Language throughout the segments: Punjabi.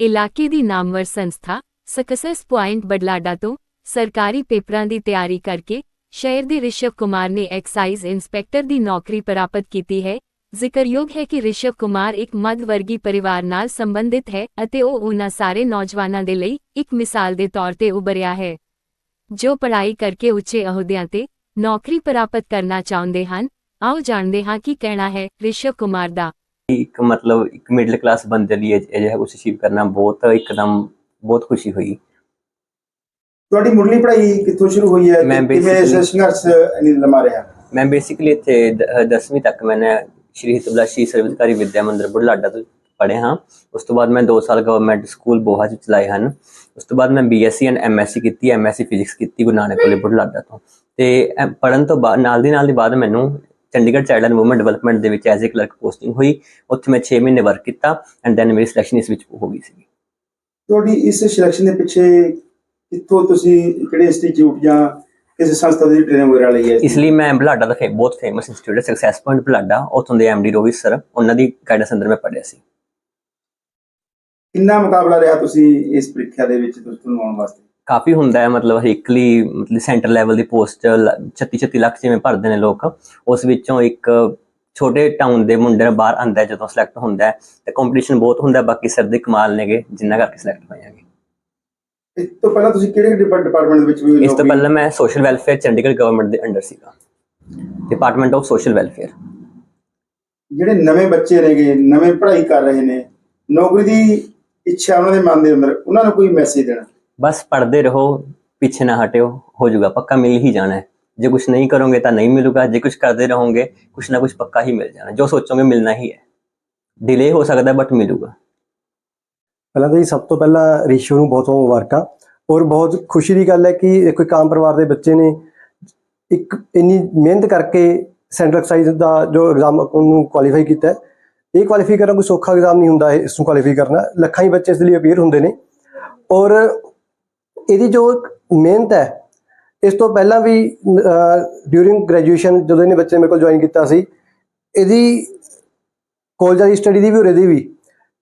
ਇਲਾਕੇ ਦੀ ਨਾਮਵਰ ਸੰਸਥਾ ਸਕਸੈਸ ਪੁਆਇੰਟ ਬਡਲਾਡਾ ਤੋਂ ਸਰਕਾਰੀ ਪੇਪਰਾਂ ਦੀ ਤਿਆਰੀ ਕਰਕੇ ਸ਼ਹਿਰ ਦੇ ਰਿਸ਼ਵ ਕੁਮਾਰ ਨੇ ਐਕਸਾਈਜ਼ ਇੰਸਪੈਕਟਰ ਦੀ ਨੌਕਰੀ ਪ੍ਰਾਪਤ ਕੀਤੀ ਹੈ। ਜ਼ਿਕਰਯੋਗ ਹੈ ਕਿ ਰਿਸ਼ਵ ਕੁਮਾਰ ਇੱਕ ਮੱਧ ਵਰਗੀ ਪਰਿਵਾਰ ਨਾਲ ਸੰਬੰਧਿਤ ਹੈ ਅਤੇ ਉਹ ਉਹਨਾਂ ਸਾਰੇ ਨੌਜਵਾਨਾਂ ਦੇ ਲਈ ਇੱਕ ਮਿਸਾਲ ਦੇ ਤੌਰ ਤੇ ਉਭਰਿਆ ਹੈ, ਜੋ ਪੜ੍ਹਾਈ ਕਰਕੇ ਉੱਚੇ ਅਹੁਦਿਆਂ ਤੇ ਨੌਕਰੀ ਪ੍ਰਾਪਤ ਕਰਨਾ ਚਾਹੁੰਦੇ ਹਨ। ਆਓ ਜਾਣਦੇ ਹਾਂ ਕੀ ਕਹਿਣਾ ਹੈ, ਰਿਸ਼ਵ ਕੁਮਾਰ ਦਾ ਇੱਕ ਮਤਲਬ ਇੱਕ ਮਿਡਲ ਕਲਾਸ ਬੰਦੇ ਲਈ ਇਹ ਇਹ ਜਿਹਾ ਕੁਝ ਅਚੀਵ ਕਰਨਾ ਬਹੁਤ ਇੱਕਦਮ ਬਹੁਤ ਖੁਸ਼ੀ ਹੋਈ। ਤੁਹਾਡੀ ਮੁੱਢਲੀ ਪੜ੍ਹਾਈ ਕਿੱਥੋਂ ਸ਼ੁਰੂ ਹੋਈ ਹੈ? ਮੈਂ ਕਿਵੇਂ basically- ਸੰਘਰਸ਼ ਇੰਨੀ ਲੰਮਾ ਰਿਹਾ? ਮੈਂ ਬੇਸਿਕਲੀ ਇੱਥੇ 10ਵੀਂ ਤੱਕ ਮੈंने ਸ਼੍ਰੀ ਹਿਤਬਲਾਸ਼ੀ ਸਰਵਿਸਕਾਰੀ ਵਿਦਿਆ ਮੰਦਿਰ ਬੁਢਲਾਡਾ ਤੋਂ ਪੜ੍ਹਿਆ ਹਾਂ। ਉਸ ਤੋਂ ਬਾਅਦ ਮੈਂ 2 ਸਾਲ ਗਵਰਨਮੈਂਟ ਸਕੂਲ ਬੋਹਾ ਚ ਚਲਾਏ ਹਨ। ਉਸ ਤੋਂ ਬਾਅਦ ਮੈਂ ਬੀਐਸਸੀ ਐਂਡ ਐਮਐਸਸੀ ਕੀਤੀ ਐਮਐਸਸੀ ਫਿਜ਼ਿਕਸ ਕੀਤੀ ਗੁਰੂ ਨਾਨਕ ਕਾਲਜ ਬੁਢਲਾਡਾ ਤੋਂ। ਤੇ ਪੜਨ ਤੋਂ ਬਾਅਦ ਨਾਲ ਦੀ ਨਾਲ ਦੀ ਬਾਅਦ ਮੈਨੂੰ Chandigarh child and women development ਦੇ ਵਿੱਚ ਐਜ਼ ਅ ਕਲਰਕ ਪੋਸਟਿੰਗ ਹੋਈ ਉੱਥੇ ਮੈਂ 6 ਮਹੀਨੇ ਵਰਕ ਕੀਤਾ ਐਂਡ ਦੈਨ ਮੇਰੀ ਸਿਲੈਕਸ਼ਨ ਇਸ ਵਿੱਚ ਹੋ ਗਈ ਸੀ ਤੁਹਾਡੀ ਇਸ ਸਿਲੈਕਸ਼ਨ ਦੇ ਪਿੱਛੇ ਕਿੱਥੋਂ ਤੁਸੀਂ ਕਿਹੜੇ ਇੰਸਟੀਚਿਊਟ ਜਾਂ ਕਿਸੇ ਸੰਸਥਾ ਦੀ ਟ੍ਰੇਨਿੰਗ ਵਗੈਰਾ ਲਈ ਹੈ ਇਸ ਲਈ ਮੈਂ ਬੁਢਲਾਡਾ ਦਾ ਫੇ- ਬਹੁਤ ਫੇਮਸ ਇੰਸਟੀਚਿਊਟ ਹੈ ਸਕਸੈਸ ਪੁਆਇੰਟ ਬੁਢਲਾਡਾ ਉੱਥੋਂ ਦੇ ਐਮਡੀ ਰੋਹਿਤ ਸਰ ਉਹਨਾਂ ਦੀ ਗਾਈਡੈਂਸ ਅੰਦਰ ਮੈਂ ਪੜ੍ਹਿਆ ਸੀ। ਕਿੰਨਾ ਮੁਕਾਬਲਾ ਰਿਹਾ ਤੁਸੀਂ ਇਸ ਪ੍ਰੀਖਿਆ ਦੇ ਵਿੱਚ ਤੁਹਾਨੂੰ ਆਉਣ ਵਾਸਤੇ? ਕਾਫੀ ਹੁੰਦਾ ਹੈ ਮਤਲਬ ਹਰੇਕਲੀ ਮਤਲਬ ਸੈਂਟਰ ਲੈਵਲ ਦੀ ਪੋਸਟ 36 36 ਲੱਖ ਜਿਵੇਂ ਭਰਦੇ ਨੇ ਲੋਕ ਉਸ ਵਿੱਚੋਂ ਇੱਕ ਛੋਟੇ ਟਾਊਨ ਦੇ ਮੁੰਡੇ ਬਾਹਰ ਆਂਦਾ ਜਦੋਂ ਸਿਲੈਕਟ ਹੁੰਦਾ ਹੈ ਤੇ ਕੰਪੀਟੀਸ਼ਨ ਬਹੁਤ ਹੁੰਦਾ ਬਾਕੀ ਸਰ ਦੇ ਕਮਾਲ ਨੇਗੇ ਜਿੰਨਾ ਕਰਕੇ ਸਿਲੈਕਟ ਹੋਇਆਗੇ ਇਸ ਤੋਂ ਪਹਿਲਾਂ ਤੁਸੀਂ ਕਿਹੜੇ ਡਿਪਾਰਟਮੈਂਟ ਦੇ ਵਿੱਚ ਵੀ ਇਸ ਤੋਂ ਪਹਿਲਾਂ ਮੈਂ ਸੋਸ਼ਲ ਵੈਲਫੇਅਰ ਚੰਡੀਗੜ੍ਹ ਗਵਰਨਮੈਂਟ ਦੇ ਅੰਡਰ ਸੀਗਾ। ਡਿਪਾਰਟਮੈਂਟ ਆਫ ਸੋਸ਼ਲ ਵੈਲਫੇਅਰ ਜਿਹੜੇ ਨਵੇਂ ਬੱਚੇ ਨੇਗੇ ਨਵੇਂ ਪੜ੍ਹਾਈ ਕਰ ਰਹੇ ਨੇ ਨੌਕਰੀ ਦੀ ਇੱਛਾ ਉਹਨਾਂ ਦੇ ਮਨ ਦੇ ਅੰਦਰ ਉਹਨਾਂ ਨੂੰ ਕੋਈ ਮੈਸੇਜ ਦੇਣਾ? ਬਸ ਪੜ੍ਹਦੇ ਰਹੋ, ਪਿੱਛੇ ਨਾ ਹਟਿਓ, ਹੋ ਜਾਊਗਾ, ਪੱਕਾ ਮਿਲ ਹੀ ਜਾਣਾ ਹੈ। ਜੇ ਕੁਝ ਨਹੀਂ ਕਰੋਗੇ ਤਾਂ ਨਹੀਂ ਮਿਲੂਗਾ, ਜੇ ਕੁਝ ਕਰਦੇ ਰਹੋਗੇ ਕੁਝ ਨਾ ਕੁਝ ਪੱਕਾ ਹੀ ਮਿਲ ਜਾਣਾ, ਜੋ ਸੋਚੋਗੇ ਮਿਲਣਾ ਹੀ ਹੈ। ਡਿਲੇ ਹੋ ਸਕਦਾ ਬਟ ਮਿਲੂਗਾ। ਪਹਿਲਾਂ ਤਾਂ ਜੀ ਸਭ ਤੋਂ ਪਹਿਲਾਂ ਰਿਸ਼ੂ ਨੂੰ ਬਹੁਤ ਬਹੁਤ ਮੁਬਾਰਕਾਂ। ਔਰ ਬਹੁਤ ਖੁਸ਼ੀ ਦੀ ਗੱਲ ਹੈ ਕਿ ਕੋਈ ਕਾਮ ਪਰਿਵਾਰ ਦੇ ਬੱਚੇ ਨੇ, ਇੱਕ ਇੰਨੀ ਮਿਹਨਤ ਕਰਕੇ ਸੈਂਟਰਲ ਐਕਸਾਈਜ਼ ਦਾ ਜੋ ਐਗਜ਼ਾਮ ਨੂੰ ਕੁਆਲੀਫਾਈ ਕੀਤਾ ਇਹ ਕੁਆਲੀਫਾਈ ਕਰਨਾ ਕੋਈ ਸੌਖਾ ਐਗਜ਼ਾਮ ਨਹੀਂ ਹੁੰਦਾ, ਇਸ ਨੂੰ ਕੁਆਲੀਫਾਈ ਕਰਨਾ। ਲੱਖਾਂ ਹੀ ਬੱਚੇ ਇਸ ਲਈ ਅਪੀਅਰ ਹੁੰਦੇ ਨੇ। ਔਰ ਇਹਦੀ ਜੋ ਮਿਹਨਤ ਹੈ, ਇਸ ਤੋਂ ਪਹਿਲਾਂ ਵੀ ਡਿਊਰਿੰਗ ਗ੍ਰੈਜੂਏਸ਼ਨ ਜਦੋਂ ਇਹਨੇ ਬੱਚੇ ਮੇਰੇ ਕੋਲ ਜੁਆਇਨ ਕੀਤਾ ਸੀ, ਇਹਦੀ ਕਾਲਜ ਦੀ ਸਟੱਡੀ ਦੀ ਵੀ ਔਰ ਇਹਦੀ ਵੀ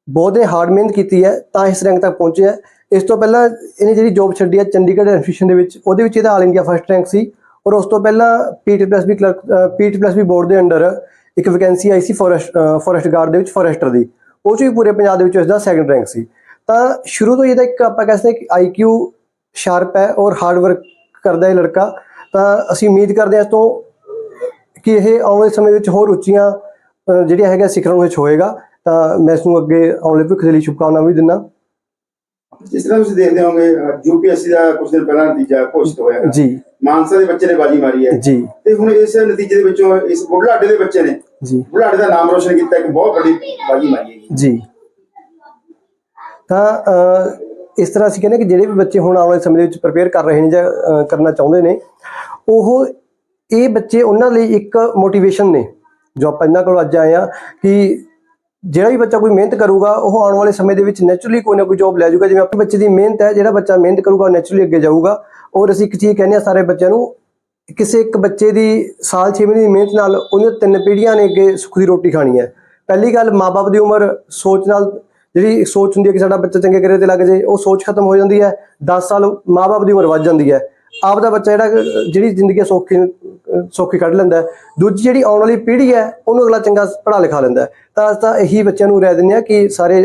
ਬਹੁਤ ਹੀ ਹਾਰਡ ਮਿਹਨਤ ਕੀਤੀ ਹੈ, ਤਾਂ ਇਸ ਰੈਂਕ ਤੱਕ ਪਹੁੰਚਿਆ ਹੈ। ਇਸ ਤੋਂ ਪਹਿਲਾਂ ਇਹਨੇ ਜਿਹੜੀ ਜੌਬ ਛੱਡੀ ਹੈ ਚੰਡੀਗੜ੍ਹ ਇਨਸਟੀਟਿਊਸ਼ਨ ਦੇ ਵਿੱਚ, ਉਹਦੇ ਵਿੱਚ ਇਹਦਾ ਆਲ ਇੰਡੀਆ ਫਸਟ ਰੈਂਕ ਸੀ ਔਰ ਉਸ ਤੋਂ ਪਹਿਲਾਂ ਪੀਟੀ ਪਲੱਸ ਵੀ ਕਲਰਕ ਪੀਟੀ ਪਲੱਸ ਵੀ ਬੋਰਡ ਦੇ ਅੰਡਰ ਇੱਕ ਵੈਕੈਂਸੀ ਆਈ ਸੀ ਫੋਰੈਸਟ ਫੋਰੈਸਟ ਗਾਰਡ ਦੇ ਵਿੱਚ ਫੋਰੈਸਟਰ ਦੀ ਉਹ 'ਚ ਵੀ ਪੂਰੇ ਪੰਜਾਬ ਦੇ ਵਿੱਚ ਇਸਦਾ ਸੈਕੰਡ ਰੈਂਕ ਸੀ ਤਾਂ ਸ਼ੁਰੂ ਤੋਂ ਹੀ ਇਹਦਾ ਇੱਕ ਆਪਾਂ ਕਹਿ ਸਕਦੇ ਹਾਂ ਕਿ ਆਈਕਿਊ ਸ਼ਾਰਪ ਹੈ ਔਰ ਹਾਰਡ ਵਰਕ ਕਰਦਾ ਹੈ ਲੜਕਾ। ਤਾਂ ਅਸੀਂ ਉਮੀਦ ਕਰਦੇ ਹਾਂ ਇਸ ਤੋਂ ਕਿ ਇਹ ਆਉਣ ਵਾਲੇ ਸਮੇਂ ਵਿੱਚ ਹੋਰ ਉੱਚੀਆਂ ਜਿਹੜੀਆਂ ਹੈਗਾ ਸਿਖਰਾਂ ਵਿੱਚ ਹੋਏਗਾ। ਤਾਂ ਮੈਂ ਇਸ ਨੂੰ ਅੱਗੇ ਆਉਣ ਵਾਲੇ ਭਵਿੱਖ ਦੇ ਲਈ ਸ਼ੁਭਕਾਮਨਾਵਾਂ ਵੀ ਦਿੰਦਾ। ਜਿਸ ਤਰ੍ਹਾਂ ਤੁਸੀਂ ਦੇਖਦੇ ਹੋਵੋਗੇ ਯੂਪੀਐਸਸੀ ਦਾ ਕੁਝ ਦਿਨ ਪਹਿਲਾਂ ਨਤੀਜਾ ਘੋਸ਼ਿਤ ਹੋਇਆ। ਹੈ। ਜੀ। ਮਾਨਸਾ ਦੇ ਬੱਚੇ ਨੇ ਬਾਜੀ ਮਾਰੀ ਹੈ। ਜੀ। ਤੇ ਹੁਣ ਇਸ ਨਤੀਜੇ ਦੇ ਵਿੱਚੋਂ ਇਸ ਬੁਢਲਾਡੇ ਦੇ ਬੱਚੇ ਨੇ ਜੀ। ਬੁਢਲਾਡੇ ਦਾ ਨਾਮ ਰੋਸ਼ਨ ਕੀਤਾ ਇੱਕ ਬਹੁਤ ਵੱਡੀ ਬਾਜੀ ਮਾਰੀ ਹੈ। ਜੀ। ਤਾਂ ਇਸ ਤਰ੍ਹਾਂ ਅਸੀਂ ਕਹਿੰਦੇ ਕਿ ਜਿਹੜੇ ਵੀ ਬੱਚੇ ਹੁਣ ਆਉਣ ਵਾਲੇ ਸਮੇਂ ਦੇ ਵਿੱਚ ਪ੍ਰਪੇਅਰ ਕਰ ਰਹੇ ਨੇ ਜਾਂ ਕਰਨਾ ਚਾਹੁੰਦੇ ਨੇ, ਉਹ ਇਹ ਬੱਚੇ ਉਹਨਾਂ ਲਈ ਇੱਕ ਮੋਟੀਵੇਸ਼ਨ ਨੇ। ਜੋ ਆਪਾਂ ਇਹਨਾਂ ਕੋਲ ਅੱਜ ਆਏ ਆ ਕਿ ਜਿਹੜਾ ਵੀ ਬੱਚਾ ਕੋਈ ਮਿਹਨਤ ਕਰੂਗਾ, ਉਹ ਆਉਣ ਵਾਲੇ ਸਮੇਂ ਦੇ ਵਿੱਚ ਨੈਚੁਰਲੀ ਕੋਈ ਨਾ ਕੋਈ ਜੌਬ ਲੈ ਜਾਊਗਾ। ਜਿਵੇਂ ਆਪਣੇ ਬੱਚੇ ਦੀ ਮਿਹਨਤ ਹੈ, ਜਿਹੜਾ ਬੱਚਾ ਮਿਹਨਤ ਕਰੂਗਾ, ਉਹ ਨੈਚੁਰਲੀ ਅੱਗੇ ਜਾਊਗਾ। ਔਰ ਅਸੀਂ ਇੱਕ ਚੀਜ਼ ਕਹਿੰਦੇ ਆ ਸਾਰੇ ਬੱਚਿਆਂ ਨੂੰ, ਕਿਸੇ ਇੱਕ ਬੱਚੇ ਦੀ ਸਾਲ 6 ਮਹੀਨੇ ਦੀ ਮਿਹਨਤ ਨਾਲ ਉਹਦੀਆਂ ਤਿੰਨ ਪੀੜ੍ਹੀਆਂ ਨੇ ਅੱਗੇ ਸੁੱਖ ਦੀ ਰੋਟੀ ਖਾਣੀ ਹੈ। ਪਹਿਲੀ ਗੱਲ ਮਾਪੇ ਦੀ ਉਮਰ ਸੋਚ ਨਾਲ ਜਿਹੜੀ ਸੋਚ ਹੁੰਦੀ ਹੈ ਕਿ ਸਾਡਾ ਬੱਚਾ ਚੰਗੇ ਕਰੇ ਤੇ ਲੱਗ ਜਾਏ ਉਹ ਸੋਚ ਖਤਮ ਹੋ ਜਾਂਦੀ ਹੈ 10 ਸਾਲ ਮਾਪੇ ਦੀ ਉਮਰ ਵੱਧ ਜਾਂਦੀ ਹੈ ਆਪ ਦਾ ਬੱਚਾ ਜਿਹੜਾ ਜਿਹੜੀ ਜ਼ਿੰਦਗੀ ਸੌਖੀ ਸੌਖੀ ਕੱਢ ਲੈਂਦਾ ਹੈ। ਦੂਜੀ ਜਿਹੜੀ ਆਉਣ ਵਾਲੀ ਪੀੜ੍ਹੀ ਹੈ ਉਹਨੂੰ ਅਗਲਾ ਚੰਗਾ ਪੜ੍ਹਾ ਲਿਖਾ ਲੈਂਦਾ। ਤਾਂ ਅਸੀਂ ਤਾਂ ਇਹੀ ਬੱਚਿਆਂ ਨੂੰ ਰਾਏ ਦਿੰਦੇ ਆ ਕਿ ਸਾਰੇ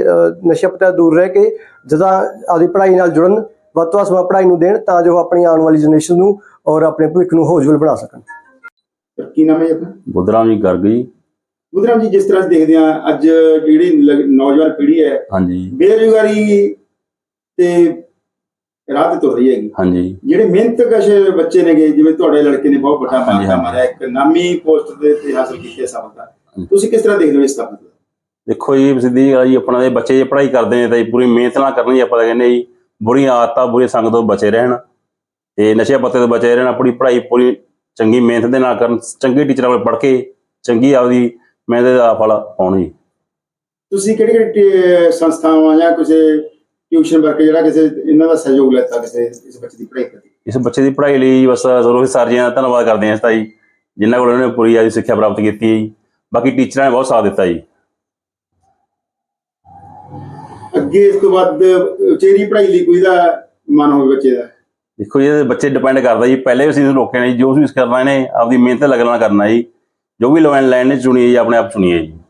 ਨਸ਼ੇ ਪੱਤੇ ਦੂਰ ਰਹਿ ਕੇ ਜਦਾਂ ਆਪਦੀ ਪੜ੍ਹਾਈ ਨਾਲ ਜੁੜਨ ਵੱਧ ਤੋਂ ਵੱਧ ਸਮਾਂ ਪੜ੍ਹਾਈ ਨੂੰ ਦੇਣ ਤਾਂ ਜੋ ਉਹ ਆਪਣੀ ਆਉਣ ਵਾਲੀ ਜਨਰੇਸ਼ਨ ਨੂੰ ਔਰ ਆਪਣੇ ਭਵਿੱਖ ਨੂੰ ਹੋਰ ਉਜਵਲ ਬਣਾ ਸਕਣ ਕੀ ਨਾਮ ਹੈ ਜੀ ਆਪਣਾ ਬੁੱਧਰਾਮ ਜੀ ਗਰਗ ਜੀ ਬੁੱਧਰਾਮ ਜੀ ਜਿਸ ਤਰ੍ਹਾਂ ਅਸੀਂ ਦੇਖਦੇ ਹਾਂ ਅੱਜ ਜਿਹੜੀ ਲ- ਨੌਜਵਾਨ ਪੀੜ੍ਹੀ ਹੈ ਹਾਂਜੀ। ਬੇਰੁਜ਼ਗਾਰੀ ਤੇ ਰਾਹ ਤੇ ਤੁਰ ਰਹੀ ਹੈਗੀ। ਹਾਂਜੀ। ਜਿਹੜੇ ਮਿਹਨਤਕਸ਼ ਬੱਚੇ ਨੇਗੇ ਜਿਵੇਂ ਤੁਹਾਡੇ ਲੜਕੇ ਨੇ ਬਹੁਤ ਵੱਡਾ ਹਾਂਜੀ, ਮਾਰਕਾ ਹਾਂਜੀ। ਮਾਰਿਆ ਇੱਕ ਨਾਮੀ ਪੋਸਟ ਦੇ ਤੇ ਹਾਸਲ ਕੀਤੀ ਹੈ ਸਫਲਤਾ ਤੁਸੀਂ ਕਿਸ ਤਰ੍ਹਾਂ ਦੇਖਦੇ ਹੋ ਇਸ ਸਫਲਤਾ ਦੇਖੋ ਜੀ ਸਿੱਧੀ ਗੱਲ ਜੀ ਆਪਣਾ ਦੇ ਬੱਚੇ ਜੇ ਪੜ੍ਹਾਈ ਕਰਦੇ ਨੇ ਤਾਂ ਜੀ ਪੂਰੀ ਮਿਹਨਤ ਨਾਲ ਕਰਨੀ ਆਪਾਂ ਤਾਂ ਕਹਿੰਦੇ ਜੀ ਬੁਰੀਆਂ ਆਦਤਾਂ ਬੁਰੀ ਸੰਗਤ ਤੋਂ ਬਚੇ ਰਹਿਣ। ਤੇ ਨਸ਼ੇ ਪੱਤੇ ਤੋਂ ਬਚੇ ਰਹਿਣ ਆਪਣੀ ਪੜ੍ਹਾਈ ਪੂਰੀ ਚੰਗੀ ਮਿਹਨਤ ਦੇ ਨਾਲ ਕਰਨ ਚੰਗੇ ਟੀਚਰਾਂ ਕੋਲ ਪੜ੍ਹ ਕੇ ਚੰਗੀ ਆਪਦੀ ਮੈਂ ਇਹਦੇ ਆਪ ਵਾਲਾ ਪਾਉਣ ਜੀ। ਤੁਸੀਂ ਕਿਹੜੀ ਕਿਹੜੀ ਸੰਸਥਾਵਾਂ ਜਾਂ ਕਿਸੇ ਟਿਊਸ਼ਨ ਵਰਕ ਜਿਹੜਾ ਕਿਸੇ ਇਹਨਾਂ ਦਾ ਸਹਿਯੋਗ ਲੈਤਾ ਕਿਸੇ ਇਸ ਬੱਚੇ ਦੀ ਪੜ੍ਹਾਈ ਪ੍ਰਤੀ? ਇਸ ਬੱਚੇ ਦੀ ਪੜ੍ਹਾਈ ਲਈ ਬਸ ਜ਼ਰੂਰ ਸਰ ਜੀ ਦਾ ਧੰਨਵਾਦ ਕਰਦੇ ਹਾਂ ਸਤਾਈ। ਜਿਨ੍ਹਾਂ ਕੋਲ ਉਹਨੇ ਪੂਰੀ ਆਦੀ ਸਿੱਖਿਆ ਪ੍ਰਾਪਤ ਕੀਤੀ ਹੈ ਬਾਕੀ ਟੀਚਰਾਂ ਨੇ ਬਹੁਤ ਸਾਥ ਦਿੱਤਾ ਜੀ। ਅੱਗੇ ਇਸ ਤੋਂ ਬਾਅਦ ਉਚੇਰੀ ਪੜ੍ਹਾਈ ਲਈ ਕੋਈ ਦਾ ਮਨ ਹੋਵੇ ਬੱਚੇ ਦਾ? ਦੇਖੋ ਜੀ ਬੱਚੇ ਡਿਪੈਂਡ ਕਰਦਾ ਜੀ। ਪਹਿਲੇ ਵੀ ਅਸੀਂ ਰੋਕਿਆ ਨਹੀਂ ਜੋ ਵੀ ਕਰਨਾ ਇਹਨੇ ਆਪਦੀ ਮਿਹਨਤ ਲੱਗਣਾ ਕਰਨਾ ਜੀ। ਜੋ ਵੀ ਲੋ ਐਂਡ ਲਾਈਨ ਨੇ ਚੁਣੀ ਹੈ ਜੀ ਆਪਣੇ ਆਪ ਚੁਣੀ ਹੈ ਜੀ।